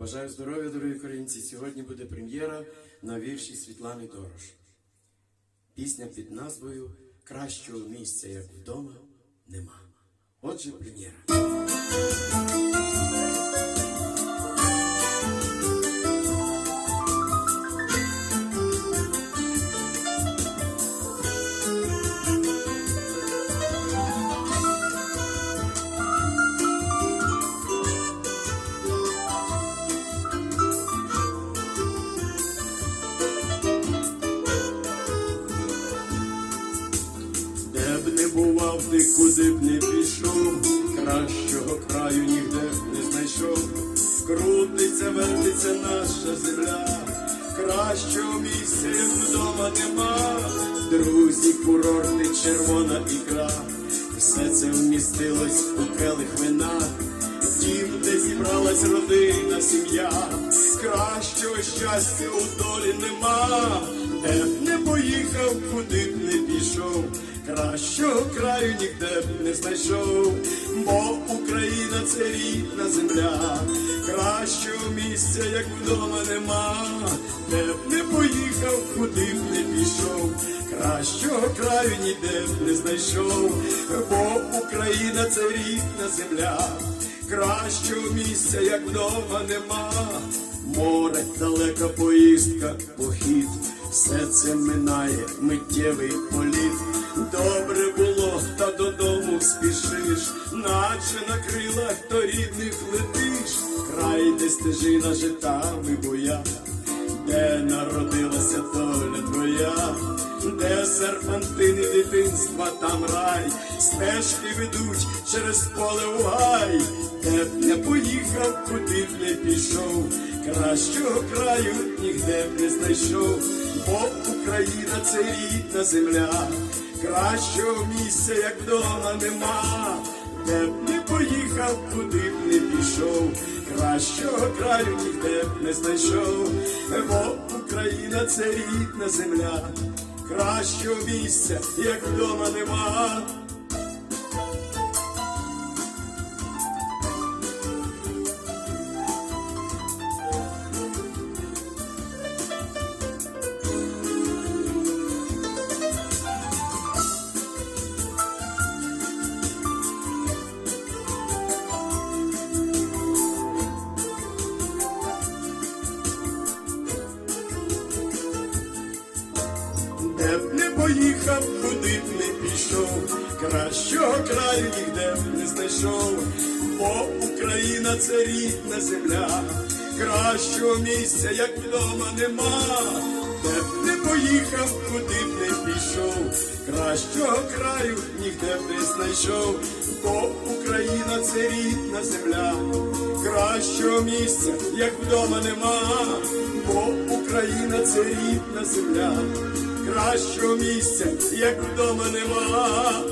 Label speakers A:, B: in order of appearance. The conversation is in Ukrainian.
A: Бажаю здоров'я, дорогі українці. Сьогодні буде прем'єра на вірші Світлани Дорош. Пісня під назвою Кращого місця, як вдома, нема. Отже, прем'єра. Ти, куди б не пішов, кращого краю ніде б не знайшов. Крутиться, вертиться наша земля, кращого місця вдома нема. Друзі, курорти, червона ікра, все це вмістилось у келих вина. Дім, де зібралась родина, сім'я, кращого щастя у долі нема, де б не поїхав, куди б не пішов, кращого краю ніде б не знайшов, бо Україна це рідна земля, кращого місця, як вдома нема, де б не поїхав, куди б не пішов, кращого краю ніде б не знайшов, бо Україна це рідна земля кращого місця, як вдома нема. Море, далека поїздка, похід, все це минає, миттєвий політ. Добре було, та додому спішиш, наче на крилах до рідних летиш, край, де стежина житами боя, де народилася доля твоя, де серпантини дитинства, там рай, стежки ведуть через поле у гай, де б не поїхав, куди б не пішов, кращого краю ніде б не знайшов, бо Україна це рідна земля, кращого місця, як вдома нема, де б не поїхав, куди б не пішов, кращого краю ніде б не знайшов, бо Україна це рідна земля, кращого місця, як вдома нема. Б не поїхав, куди б не пішов, кращого краю ніде б не знайшов, бо Україна це рідна земля, кращого місця, як вдома нема, де б не поїхав, куди б не пішов, кращого краю ніде б не знайшов, бо Україна це рідна земля, кращого місця, як вдома нема, бо Україна це рідна земля кращого місця, як вдома нема.